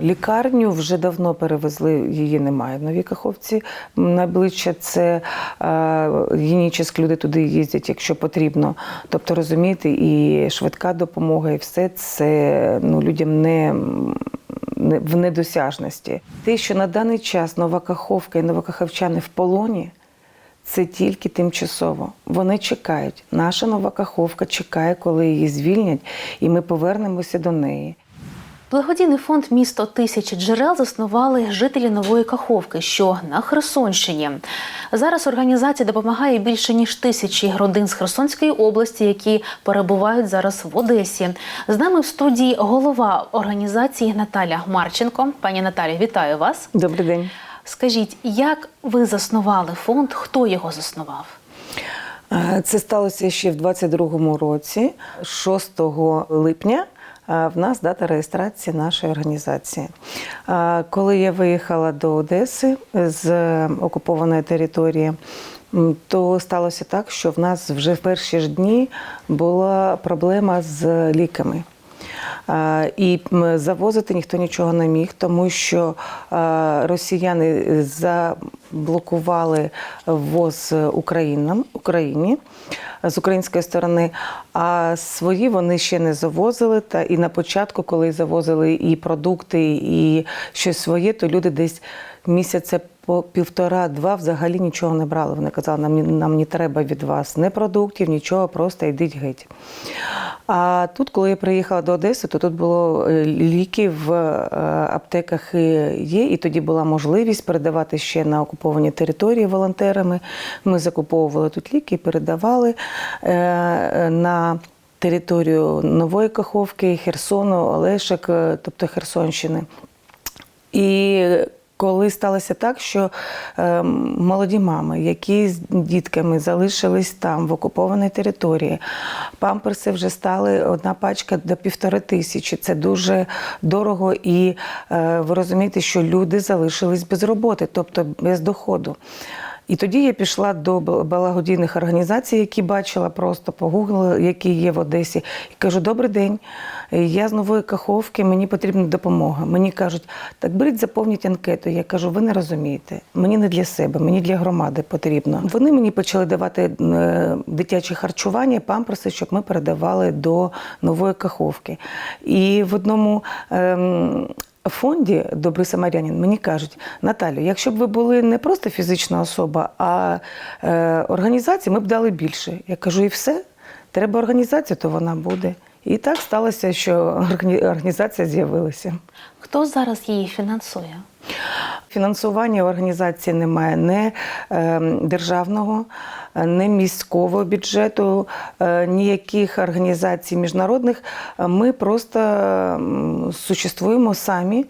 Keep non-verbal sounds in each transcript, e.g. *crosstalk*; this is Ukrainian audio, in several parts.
Лікарню вже давно перевезли, її немає в Новій Каховці. Найближче це е, люди туди їздять, якщо потрібно. Тобто розумієте, і швидка допомога, і все це ну, людям не, в недосяжності. Те, що на даний час Нова Каховка і новокаховчани в полоні. Це тільки тимчасово. Вони чекають. Наша нова каховка чекає, коли її звільнять, і ми повернемося до неї. Благодійний фонд Місто тисячі джерел заснували жителі Нової Каховки, що на Херсонщині. Зараз організація допомагає більше ніж тисячі родин з Херсонської області, які перебувають зараз в Одесі. З нами в студії голова організації Наталя Марченко. Пані Наталі, вітаю вас. Добрий день. Скажіть, як ви заснували фонд? Хто його заснував? Е, Це сталося ще в 22-му році, 6 липня. В нас дата реєстрації нашої організації. Коли я виїхала до Одеси з окупованої території, то сталося так, що в нас вже в перші ж дні була проблема з ліками. Е, І завозити ніхто нічого не міг, тому що е, росіяни заблокували ввоз Українам, Україні з української сторони, а свої вони ще не завозили. Та і на початку, коли завозили і продукти, і щось своє, то люди десь місяця по півтора-два взагалі нічого не брали. Вони казали, нам, нам не треба від вас ні продуктів, нічого, просто йдіть геть. А тут, коли я приїхала до Одеси, то тут було е, ліки в е, аптеках є, і тоді була можливість передавати ще на окуповані території волонтерами. Ми закуповували тут ліки і передавали е, на територію Нової Каховки, Херсону, Олешек, е, тобто Херсонщини. І коли сталося так, що е, молоді мами, які з дітками залишились там, в окупованій території, памперси вже стали одна пачка до півтори тисячі. Це дуже дорого, і е, ви розумієте, що люди залишились без роботи, тобто без доходу. І тоді я пішла до бл- благодійних організацій, які бачила, просто погуглила, які є в Одесі, і кажу: добрий день, я з нової каховки, мені потрібна допомога. Мені кажуть, так беріть, заповніть анкету. Я кажу, ви не розумієте, мені не для себе, мені для громади потрібно. Вони мені почали давати е, дитяче харчування, памперси, щоб ми передавали до нової каховки. І в одному. ем, фонді Добрий Самарянин мені кажуть, Наталю, якщо б ви були не просто фізична особа, а е, організація, ми б дали більше. Я кажу, і все, треба організація, то вона буде. І так сталося, що органі- організація з'явилася. Хто зараз її фінансує? Фінансування організації немає не е, державного, не міського бюджету, е, ніяких організацій міжнародних. Е, Ми просто существуємо самі.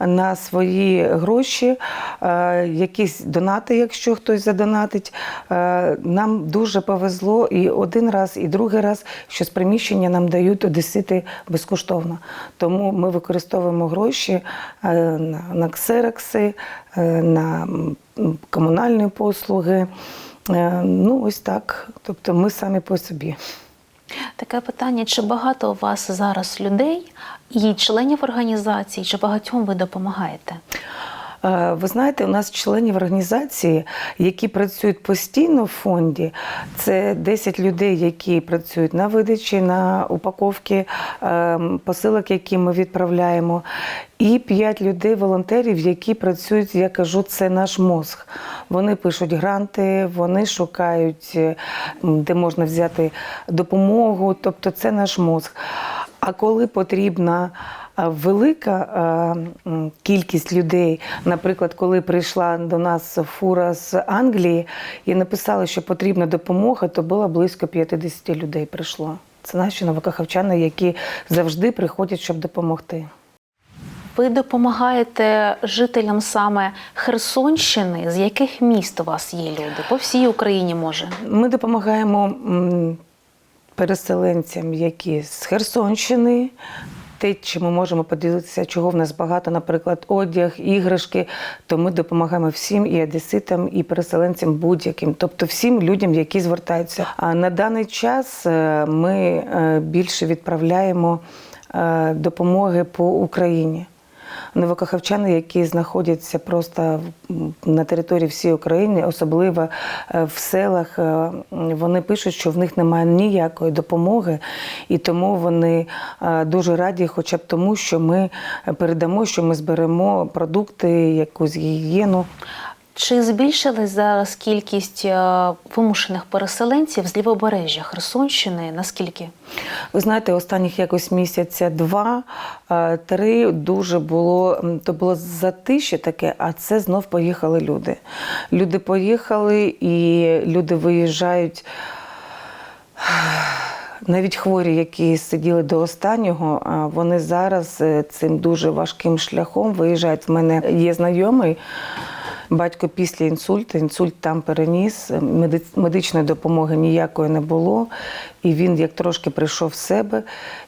На свої гроші, е, якісь донати, якщо хтось задонатить. Е, Нам дуже повезло і один раз, і другий раз, що з приміщення нам дають одесити безкоштовно. Тому ми використовуємо гроші е, на, ксерокси, на комунальні послуги. Ну, ось так. Тобто ми самі по собі. Таке питання: чи багато у вас зараз людей і членів організації, чи багатьом ви допомагаєте? Е, Ви знаєте, у нас членів організації, які працюють постійно в фонді, це 10 людей, які працюють на видачі, на упаковці е, посилок, які ми відправляємо, і 5 людей, волонтерів, які працюють, я кажу, це наш мозг. Вони пишуть гранти, вони шукають, е, де можна взяти допомогу, тобто це наш мозг. А коли потрібна велика е, кількість людей, наприклад, коли прийшла до нас фура з Англії і написали, що потрібна допомога, то було близько 50 людей прийшло. Це наші новокаховчани, які завжди приходять, щоб допомогти. Ви допомагаєте жителям саме Херсонщини? З яких міст у вас є люди? По всій Україні може. Ми допомагаємо переселенцям, які з Херсонщини. Те, чи ми можемо поділитися, чого в нас багато, наприклад, одяг, іграшки, то ми допомагаємо всім і одеситам, і переселенцям будь-яким, тобто всім людям, які звертаються. А на даний час е, ми е, більше відправляємо е, допомоги по Україні. Новокахавчани, які знаходяться просто на території всієї України, особливо е, в селах, е, вони пишуть, що в них немає ніякої допомоги, і тому вони е, дуже раді, хоча б тому, що ми передамо, що ми зберемо продукти, якусь гігієну. Чи збільшилась зараз кількість е, вимушених переселенців з лівобережжя Херсонщини? Наскільки? Ви знаєте, останніх якось місяця два, е, дуже було то було затище таке, а це знов поїхали люди. Люди поїхали і люди виїжджають. *sighs* Навіть хворі, які сиділи до останнього, вони зараз е, цим дуже важким шляхом виїжджають. В мене є знайомий. Батько після інсульту, інсульт там переніс, меди- медичної допомоги ніякої не було. І він, як трошки прийшов в себе,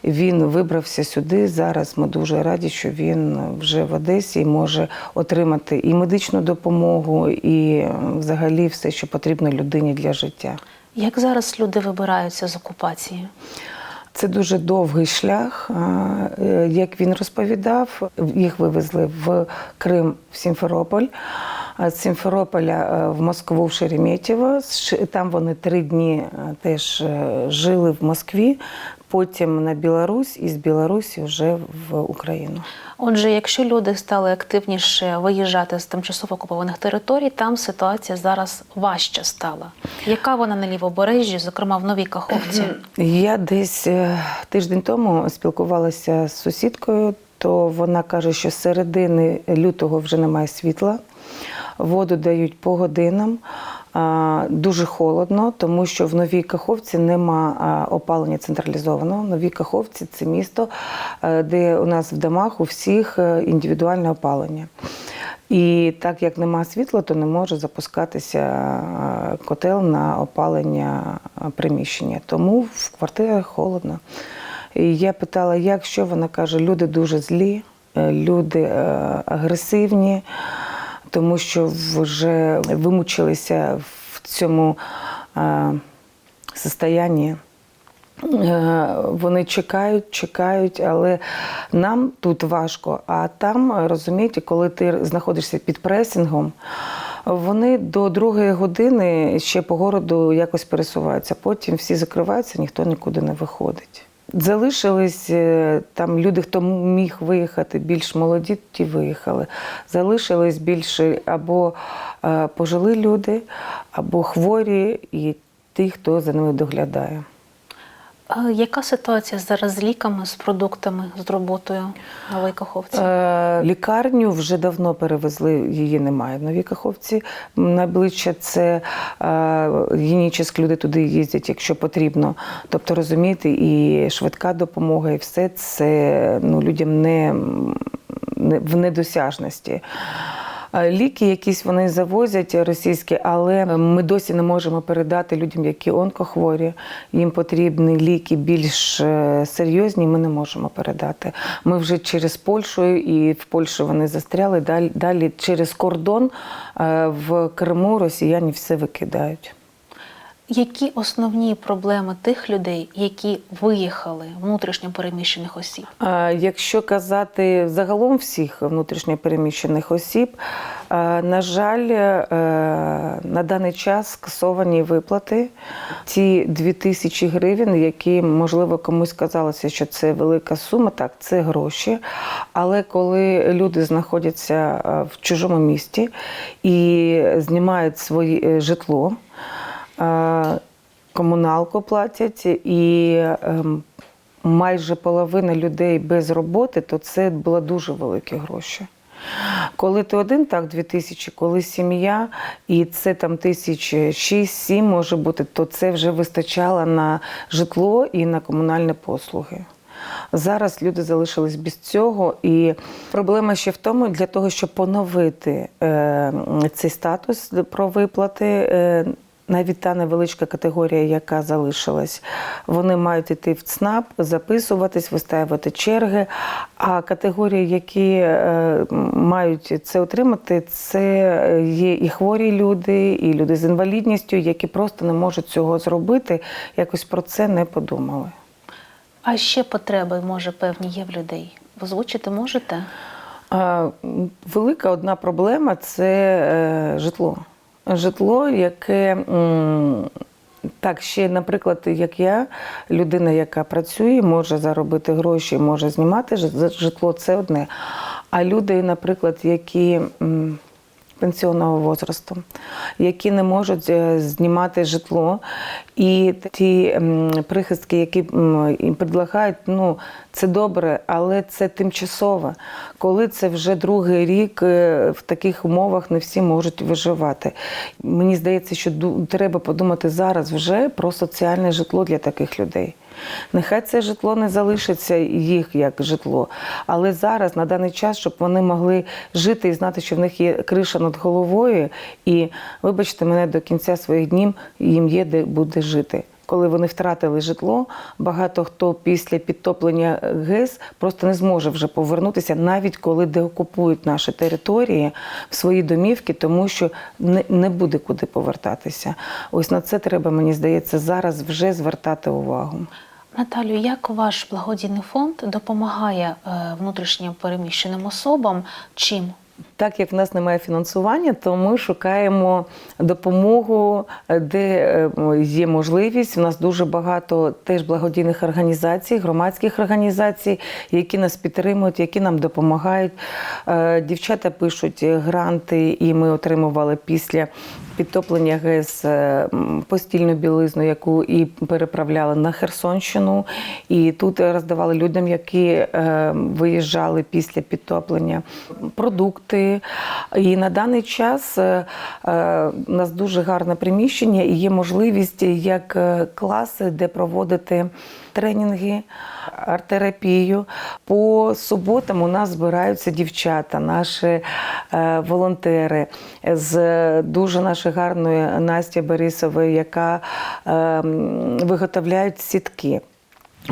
він вибрався сюди. Зараз ми дуже раді, що він вже в Одесі і може отримати і медичну допомогу, і взагалі все, що потрібно людині для життя. Як зараз люди вибираються з окупації? Це дуже довгий шлях. Е, Як він розповідав, їх вивезли в Крим, в Сімферополь. З Сімферополя е, в Москву, в Шереметьєво. Там вони три дні е, теж е, жили в Москві, потім на Білорусь і з Білорусі вже в Україну. Отже, якщо люди стали активніше виїжджати з тимчасово окупованих територій, там ситуація зараз важча стала. Яка вона на лівобережжі, зокрема в Новій Каховці? *clears throat* Я десь тиждень тому спілкувалася з сусідкою, то вона каже, що з середини лютого вже немає світла, воду дають по годинам. Дуже холодно, тому що в Новій Каховці нема опалення централізованого. В Новій Каховці це місто, де у нас в домах у всіх е, індивідуальне опалення. І так як нема світла, то не може запускатися котел на опалення приміщення. Тому в квартирах холодно. І я питала, як що вона каже, люди дуже злі, е, люди е, агресивні, тому що вже вимучилися в цьому е, состоянні. Е, Вони чекають, чекають, але нам тут важко. А там, розумієте, коли ти знаходишся під пресингом, вони до другої години ще по городу якось пересуваються. Потім всі закриваються, ніхто нікуди не виходить. Залишились е, там люди, хто міг виїхати, більш молоді, ті виїхали. Залишились більше або е, пожили люди, або хворі, і ті, хто за ними доглядає. Яка ситуація зараз з ліками, з продуктами, з роботою Новій Каховці? Е, Лікарню вже давно перевезли, її немає в Новій Каховці. Найближче це е, гінічеські люди туди їздять, якщо потрібно. Тобто, розумієте, і швидка допомога, і все це ну, людям не в недосяжності. Е, Ліки якісь вони завозять російські, але ми досі не можемо передати людям, які онкохворі. Їм потрібні ліки більш е, серйозні. Ми не можемо передати. Ми вже через Польщу і в Польщі вони застряли. Далі, далі через кордон е, в Криму росіяни все викидають. Які основні проблеми тих людей, які виїхали внутрішньо переміщених осіб? Якщо казати загалом всіх внутрішньопереміщених осіб, е, на жаль, е, на даний час скасовані виплати. Ті 2 тисячі гривень, які, можливо, комусь казалося, що це велика сума, так, це гроші. Але коли люди знаходяться в чужому місті і знімають своє житло, е, комуналку платять і ем, майже половина людей без роботи, то це були дуже великі гроші. Коли ти один, так, дві тисячі, коли сім'я, і це там тисяч шість-сім може бути, то це вже вистачало на житло і на комунальні послуги. Зараз люди залишились без цього, і проблема ще в тому, для того, щоб поновити е, цей статус про виплати. Е, навіть та невеличка категорія, яка залишилась, вони мають йти в ЦНАП, записуватись, вистаювати черги. А категорії, які е, мають це отримати, це є і хворі люди, і люди з інвалідністю, які просто не можуть цього зробити, якось про це не подумали. А ще потреби, може, певні є в людей. Озвучити можете? Велика одна проблема це е, житло. Житло, яке так ще, наприклад, як я, людина, яка працює, може заробити гроші, може знімати житло, це одне. А люди, наприклад, які пенсіонного возрасту, які не можуть е, знімати житло, і ті прихистки, які їм предлагають, ну це добре, але це тимчасово. Коли це вже другий рік е, в таких умовах не всі можуть виживати. Мені здається, що треба подумати зараз вже про соціальне житло для таких людей. Нехай це житло не залишиться їх як житло, але зараз, на даний час, щоб вони могли жити і знати, що в них є криша над головою, і, вибачте мене, до кінця своїх днів їм є де буде жити. Коли вони втратили житло, багато хто після підтоплення ГЕС просто не зможе вже повернутися, навіть коли деокупують наші території в свої домівки, тому що не, не буде куди повертатися. Ось на це треба, мені здається, зараз вже звертати увагу. Наталю, як ваш благодійний фонд допомагає е, внутрішньо переміщеним особам? Чим? Так як в нас немає фінансування, то ми шукаємо допомогу, е, де е, є можливість. У нас дуже багато теж благодійних організацій, громадських організацій, які нас підтримують, які нам допомагають. Е, Дівчата пишуть гранти, і ми отримували після підтоплення ГЕС постільну білизну, яку і переправляли на Херсонщину. І тут роздавали людям, які виїжджали після підтоплення продукти. І на даний час е, е, у нас дуже гарне приміщення і є можливість як е, класи, де проводити тренінги, арт-терапію. По суботам у нас збираються дівчата, наші волонтери з дуже нашої гарної Насті Борисової, яка е, виготовляють сітки.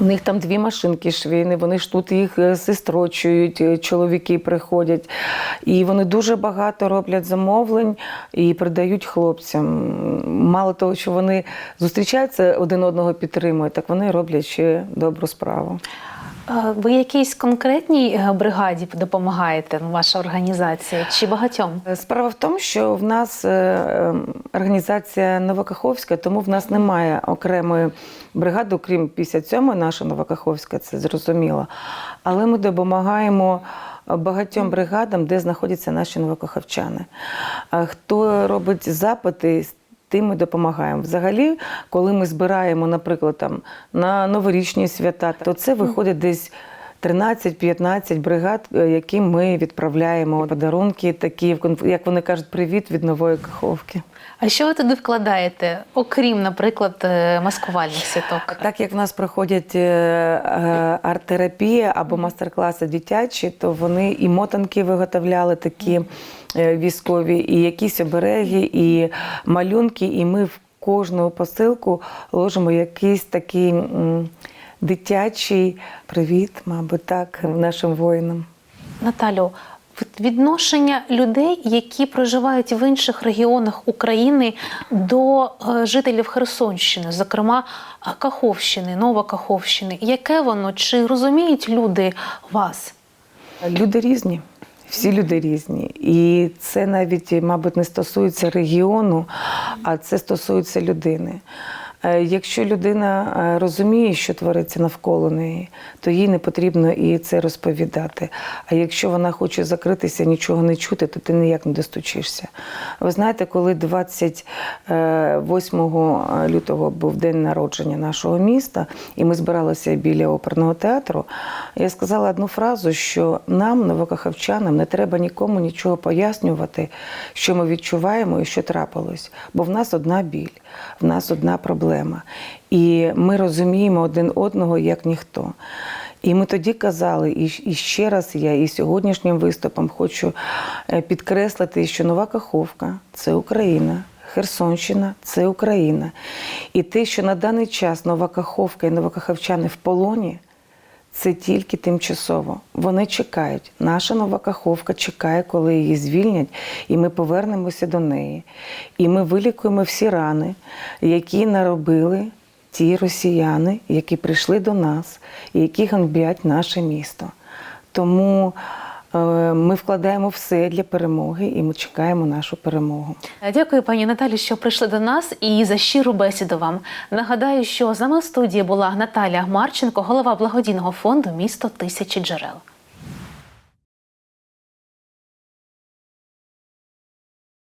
У них там дві машинки швійні, вони ж тут їх сестрочують, е, чоловіки приходять. І вони дуже багато роблять замовлень і передають хлопцям. Мало того, що вони зустрічаються один одного підтримують, так вони роблять ще добру справу. Е, Ви якійсь конкретній е, бригаді допомагаєте, ваша організація, чи багатьом? Справа в тому, що в нас е, е, організація Новокаховська, тому в нас немає окремої бригади, окрім 57-ї, наша Новокаховська, це зрозуміло. Але ми допомагаємо багатьом бригадам, де знаходяться наші новокаховчани. Хто робить запити, тим ми допомагаємо. Взагалі, коли ми збираємо, наприклад, там на новорічні свята, то це виходить десь 13-15 бригад, е, яким ми відправляємо подарунки, такі, як вони кажуть, привіт від нової каховки. А що ви туди вкладаєте, окрім, наприклад, е, маскувальних сіток? Так як в нас проходять е, арт-терапія або мастер-класи дитячі, то вони і мотанки виготовляли такі військові, і якісь обереги, і малюнки, і ми в кожну посилку ложимо якийсь такий дитячий привіт, мабуть, так, нашим воїнам. Наталю, відношення людей, які проживають в інших регіонах України, до е, жителів Херсонщини, зокрема е, Каховщини, Новокаховщини, яке воно? Чи розуміють люди вас? Люди різні. Всі люди різні. І це навіть, мабуть, не стосується регіону, а це стосується людини. Е, Якщо людина е, розуміє, що твориться навколо неї, то їй не потрібно і це розповідати. А якщо вона хоче закритися, нічого не чути, то ти ніяк не достучишся. Ви знаєте, коли 28 лютого був день народження нашого міста, і ми збиралися біля оперного театру, я сказала одну фразу, що нам, новокаховчанам, не треба нікому нічого пояснювати, що ми відчуваємо і що трапилось. Бо в нас одна біль, в нас одна проблема. І ми розуміємо один одного як ніхто. І ми тоді казали, і, ще раз я і сьогоднішнім виступом хочу е, підкреслити, що Нова Каховка це Україна. Херсонщина це Україна. І те, що на даний час Нова Каховка і Новокаховчани в полоні, це тільки тимчасово. Вони чекають. Наша нова каховка чекає, коли її звільнять, і ми повернемося до неї. І ми вилікуємо всі рани, які наробили ті росіяни, які прийшли до нас і які ганб'ять наше місто. Тому Ми вкладаємо все для перемоги і ми чекаємо нашу перемогу. Дякую, пані Наталі, що прийшли до нас і за щиру бесіду вам. Нагадаю, що з нами в студії була Наталя Марченко, голова благодійного фонду Місто тисячі джерел.